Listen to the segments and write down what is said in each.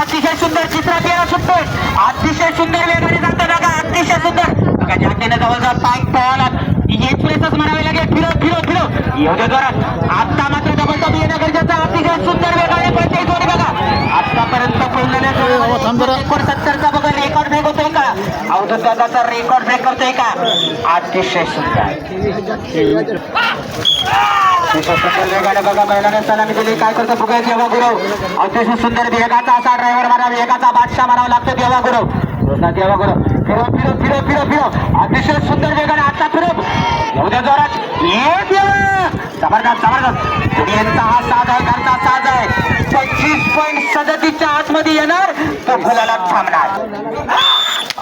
अतिशय सुंदर चित्रात येणं सुटतोय. अतिशय सुंदर वेगाने जातं बघा अतिशय सुंदर. बघा जातीनं जवळजवळ पाय पळाला एक्सप्रेसच म्हणावे लागेल फिरो फिरो फिरो. दे जोरात. आता मात्र डबल टॉप येणं गरजेचं. अतिशय सुंदर वेगाने पळते जोडी बघा. आतापर्यंत पळलेल्या रेकॉर्ड सत्तरचा बघा रेकॉर्ड ब्रेक होतोय का? अवधूत दादाचा रेकॉर्ड ब्रेक करतोय का? अतिशय सुंदर. बघा बैलाने सलामी दिली काय करतो बघा देवा गुरव अतिशय सुंदर एकाचा असा ड्रायव्हर म्हणा एकाचा बादशाह म्हणावा लागतो देवा गुरव दुसरा देवा गुरव फिरो फिरो फिरो फिरो फिरो अतिशय सुंदर वेगाने आता फिरो येऊ द्या जोरात ये देवा जबरदस्त जबरदस्त पुढेचा हा साज आहे घरचा साज आहे पंचवीस पॉईंट सदतीसच्या आतमध्ये येणार तो फुलाला थांबणार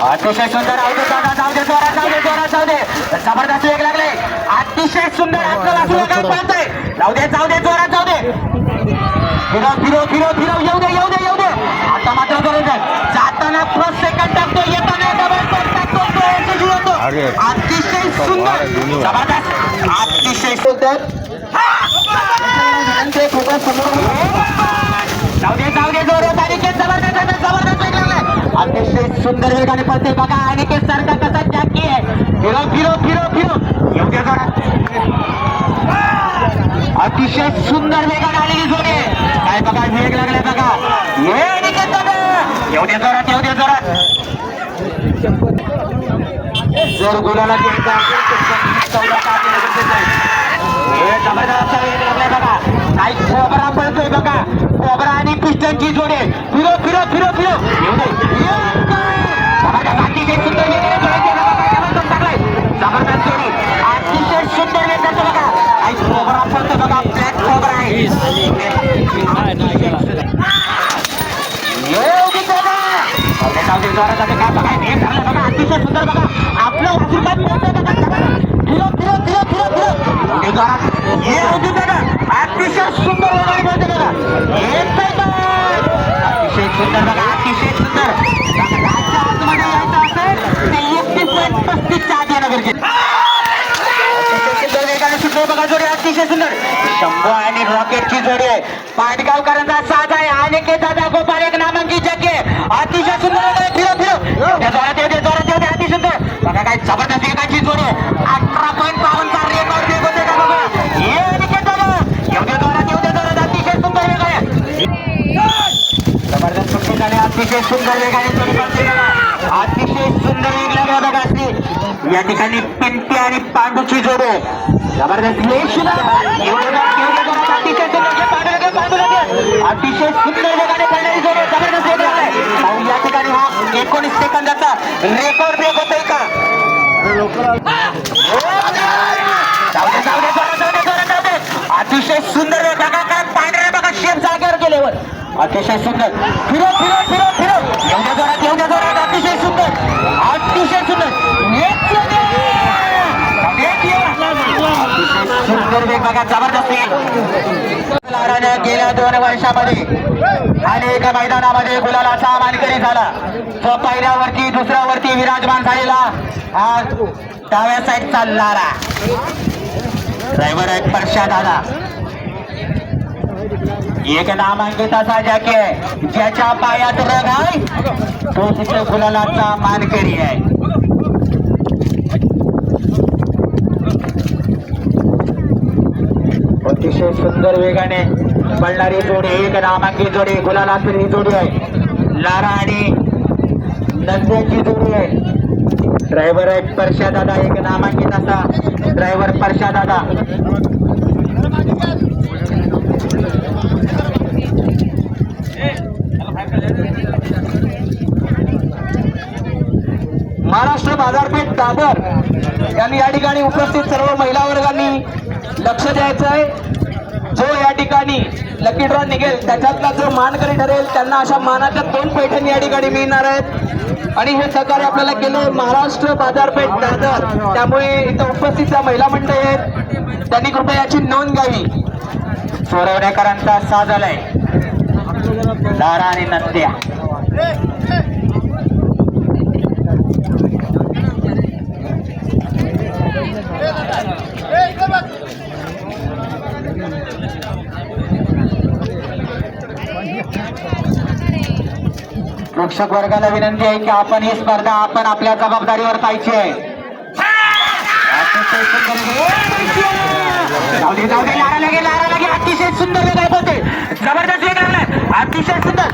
अतिशय सुंदर अवधूत दादा जाऊ दे जोरात जाऊ दे जोरात जाऊ दे जबरदस्त वेग लागले अतिशय सुंदर आपल्याला असं वेगाने पळतंय जाऊ दे जाऊ दे जोरात जाऊ दे फिरो फिरो फिरो फिरो येऊ दे येऊ दे येऊ दे. आता मात्र बरोबर जाताना फर्स्ट सेकंड टाकतो येताना डबल टाकतो. अतिशय सुंदर. जबरदस्त. अतिशय सुंदर. जाऊ दे जाऊ दे जोरात आणि ते जबरदस्त आहे, जबरदस्त वेग लागलाय. अतिशय सुंदर वेगाने पळते बघा आणि ते सारखा कसा जॅकी आहे. फिरो फिरो फिरो फिरो येऊ दे जोरात. अतिशय सुंदर वेगाने आलेली जोडी आहे. काय बघा वेग लागलाय बघा. ये निकेत येऊ दे जोरात येऊ दे जोरात. जर गुलाला द्यायचा जबरदस्त वेग लागलाय बघा. काही खोबरा पळतोय बघा. खोबरा आणि पिस्टनची जोडे आहे. फिरो फिरो फिरो फिरो येऊ दे ये जबरदस्त अतिशय सुंदर वेगाने जोडी आहे बघा पाठीमागून टाकलाय. जबरदस्त जोडी अतिशय सुंदर वेग जातो बघा काही खोबरा पळतोय बघा ब्लॅक खोबरा आहे येऊ दे दादा. जाऊ दे, जाऊ दे, जोरात जाते. काय बघा, हे झालं बघा, अतिशय सुंदर बघा. आपलं दादा. अतिशय सुंदर अतिशय सुंदर बघा, अतिशय सुंदर. आतमध्ये यायचं असेल, ते 31 point 35 च्या आत येणं गरजेचं सुंदर बघा जोडी अतिशय सुंदर. शंभू आणि रॉकेटची जोडी आहे. पाटगावकरांचा साथ आहे. आणि के दादा गोपाल एक नामांकित जग्गे अतिशय सुंदर वेगाने फिरो फिरो त्या जोरात येऊ दे जोरात येऊ दे अति सुंदर बघा काय जबरदस्त एकाची जोडी. अठरा पॉईंट बावन्नचा रेकॉर्ड का बघा. ये निकेत एवढ्या जोरात जोरात. अतिशय सुंदर जबरदस्त सुट्टी झाली. अतिशय सुंदर वेगाने जोडी अतिशय सुंदर वेग बघा या ठिकाणी पिंटी आणि पांडूची जोडे. जबरदस्त. यश अतिशय सुंदर घे, पांडू अतिशय सुंदर वेगाने पडणारी जोड. जबरदस्त वेग या ठिकाणी हा एकोणीस सेकंदाचा रेकॉर्ड ब्रेक होतोय का अतिशय सुंदर आहे बघा काय बघा शेप जागेवर गेल्यावर. अतिशय सुंदर. फिरो फिरो फिरो फिरो एवढ्या जोरात एवढ्या जोरात अतिशय सुंदर. अतिशय सुंदर एक येऊ दे. एक येऊ. अतिशय सुंदर वेग बघा जबरदस्त वेग. लाराने गेल्या दोन वर्षामध्ये अनेक मैदानामध्ये गुलालाचा मानकरी झाला. तो पहिल्यावरती दुसऱ्यावरती विराजमान झालेला हा डाव्या साईड चालणारा ड्रायव्हर आहे परशाद आला. एक नामांकित असा जॅके आहे. ज्याच्या पायात रग आहे तो तिथे गुलालाचा मानकरी आहे. अतिशय सुंदर वेगाने पळणारी जोडी एक नामांकित जोडी गुलालातील ही जोडी आहे. लारा आणि नंद्याची जोडी आहे. ड्रायव्हर आहे परशा दादा. एक नामांकित असा ड्रायव्हर परशा दादा. महाराष्ट्र बाजारपेठ दादर. यांनी या ठिकाणी उपस्थित सर्व महिला वर्गांनी लक्ष द्यायचं आहे. जो या ठिकाणी लकी ड्रॉ निघेल त्याच्यातला जो मानकरी ठरेल त्यांना अशा मानाच्या दोन पैठणी या ठिकाणी मिळणार आहेत. आणि हे सहकार्य आपल्याला केलं महाराष्ट्र बाजारपेठ दादर. त्यामुळे इथं उपस्थित ज्या महिला मंडळी आहेत. त्यांनी कृपया याची नोंद घ्यावी. चोरवडेकरांचा साज आलाय. दारा आणि नत्या प्रेक्षक वर्गाला विनंती आहे की आपण ही स्पर्धा आपण आपल्या जबाबदारीवर पाहिजे आहे. अतिशय सुंदर जाऊ लगे लारा लगे. अतिशय सुंदर होते जबरदस्त वेग लागलाय अतिशय सुंदर.